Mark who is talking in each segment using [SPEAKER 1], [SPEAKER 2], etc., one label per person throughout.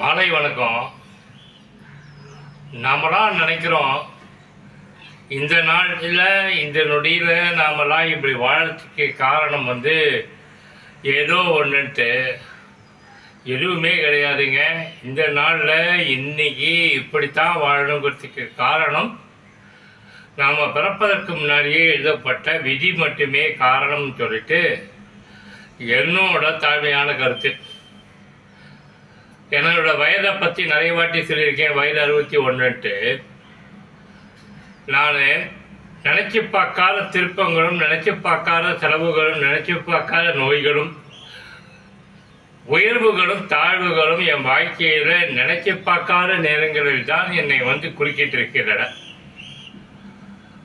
[SPEAKER 1] மாலை வணக்கம். நாமெல்லாம் நினைக்கிறோம் இந்த நாளில் இந்த நொடியில் நாமெல்லாம் இப்படி வாழறதுக்கு காரணம் வந்து ஏதோ ஒன்றுன்ட்டு எதுவுமே கிடையாதுங்க. இந்த நாளில் இன்னைக்கு இப்படித்தான் வாழணுங்கிறதுக்கு காரணம் நாம் பிறப்பதற்கு முன்னாடியே எழுதப்பட்ட விதி மட்டுமே காரணம்னு சொல்லிட்டு என்னோட தாழ்மையான கருத்து. என்னோட வயதை பற்றி நிறைய வாட்டி சொல்லியிருக்கேன் வயது அறுபத்தி ஒன்றுன்ட்டு நான் நினச்சி பார்க்காத திருப்பங்களும் நினச்சி பார்க்காத செலவுகளும் நினச்சி பார்க்காத நோய்களும் உயர்வுகளும் தாழ்வுகளும் என் வாழ்க்கையில் நினச்சி பார்க்காத நேரங்களில் தான் என்னை வந்து குறுக்கிட்டு இருக்கின்றன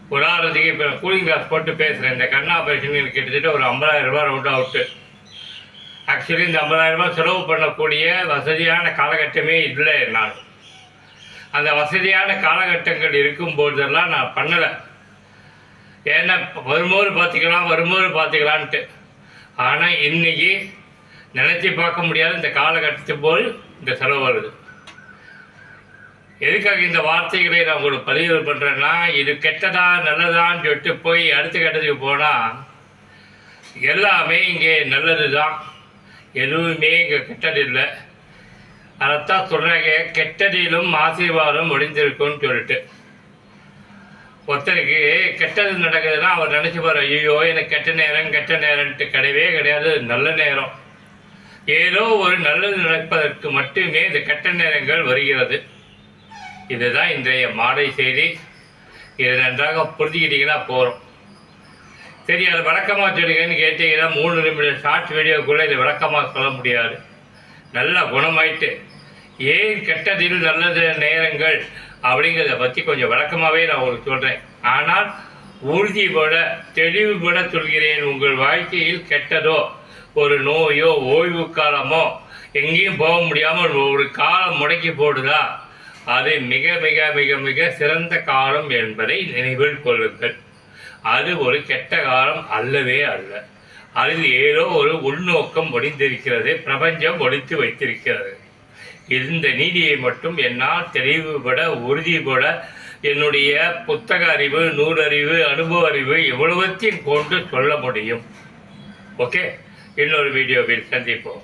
[SPEAKER 1] உதாரணத்துக்கு இப்போ கூலிங் கிளாஸ் போட்டு பேசுகிறேன் இந்த கண் ஆபரேஷன் கிட்டத்தட்ட ஒரு ஐம்பதாயிரம் ரூபாய் ரவுண்ட் அவுட்டு ஆக்சுவலி இந்த ஐம்பதாயிரம் ரூபாய் செலவு பண்ணக்கூடிய வசதியான காலகட்டமே இல்லை நான் அந்த வசதியான காலகட்டங்கள் இருக்கும்போதெல்லாம் நான் பண்ணலை. ஏன்னா வரும்போது பார்த்துக்கலாம் வரும்போது பார்த்துக்கலான்ட்டு. ஆனால் இன்னைக்கு நினச்சி பார்க்க முடியாத இந்த காலகட்டத்து போல் இந்த செலவு வருது. எதுக்காக இந்த வார்த்தைகளை நான் உங்களுக்கு பதிவு பண்ணுறேன்னா இது கெட்டதா நல்லதான்னு சொல்லிட்டு போய் அடுத்த கட்டத்துக்கு போனால் எல்லாமே இங்கே நல்லது தான் எதுவுமே இங்கே கெட்டதில்லை. அதைத்தான் சொல்கிறாங்க கெட்டதிலும் ஆசீர்வாதம் ஒளிந்திருக்கும்னு சொல்லிட்டு. ஒருத்தருக்கு கெட்டது நடக்குதுன்னா அவர் நினச்சி பாரு ஐயோ எனக்கு கெட்ட நேரம் கெட்ட நேரம்ட்டு கிடையவே கிடையாது நல்ல நேரம். ஏதோ ஒரு நல்லது நடப்பதற்கு மட்டுமே இந்த கெட்ட நேரங்கள் வருகிறது. இதுதான் இன்றைய மாலை செய்தி. இதை நன்றாக புரிஞ்சுக்கிட்டீங்கன்னா போகிறோம் சரி அதை விளக்கமாக சொல்லுங்கன்னு கேட்டீங்கன்னா மூணு நிமிடம் ஷார்ட் வீடியோக்குள்ளே இதை விளக்கமாக சொல்ல முடியாது. நல்லா குணமாயிட்டு ஏன் கெட்டதில் நல்லது நேரங்கள் அப்படிங்கிறத பற்றி கொஞ்சம் விளக்கமாகவே நான் உங்களுக்கு சொல்கிறேன் ஆனால் உறுதிபட தெளிவுபட சொல்கிறேன். உங்கள் வாழ்க்கையில் கெட்டதோ ஒரு நோயோ ஓய்வு காலமோ எங்கேயும் போக முடியாமல் ஒரு காலம் முடக்கி போடுதா? அது மிக மிக மிக மிக சிறந்த காலம் என்பதை நினைவில் கொள்ளுங்கள். அது ஒரு கெட்ட காலம் அல்லவே அல்ல. அதில் ஏதோ ஒரு உள்நோக்கம் ஒளிந்திருக்கிறது பிரபஞ்சம் ஒழித்து வைத்திருக்கிறது. இந்த நீதியை மட்டும் என்னால் தெளிவுபட உறுதிபட என்னுடைய புத்தக அறிவு நூலறிவு அனுபவ அறிவு எவ்வளவத்தையும் கொண்டு சொல்ல முடியும். ஓகே இன்னொரு வீடியோவில் சந்திப்போம்.